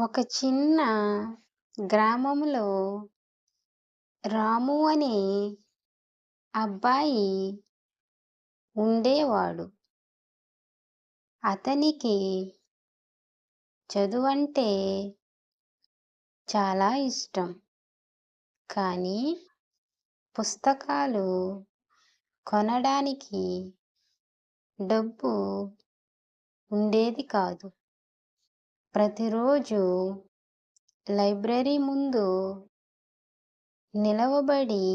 ఒక చిన్న గ్రామంలో రాము అనే అబ్బాయి ఉండేవాడు. అతనికి చదువంటే చాలా ఇష్టం. కానీ పుస్తకాలు కొనడానికి డబ్బు ఉండేది కాదు. ప్రతిరోజు లైబ్రరీ ముందు నిలవబడి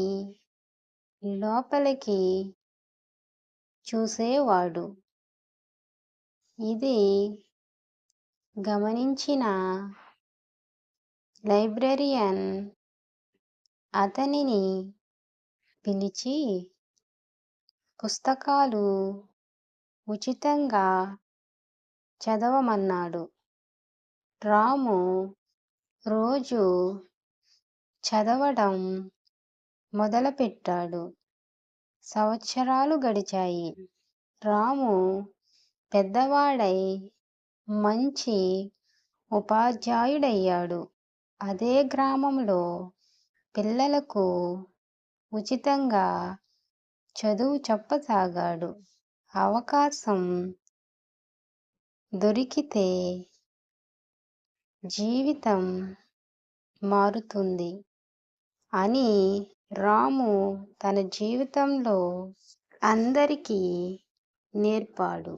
లోపలికి చూసేవాడు. ఇది గమనించిన లైబ్రరియన్ అతనిని పిలిచి పుస్తకాలు ఉచితంగా చదవమన్నాడు. రాము రోజు చదవడం మొదలుపెట్టాడు. సంవత్సరాలు గడిచాయి. రాము పెద్దవాడై మంచి ఉపాధ్యాయుడయ్యాడు. అదే గ్రామంలో పిల్లలకు ఉచితంగా చదువు చెప్పసాగాడు. అవకాశం దొరికితే జీవితం మారుతుంది అని రాము తన జీవితంలో అందరికీ నేర్పాడు.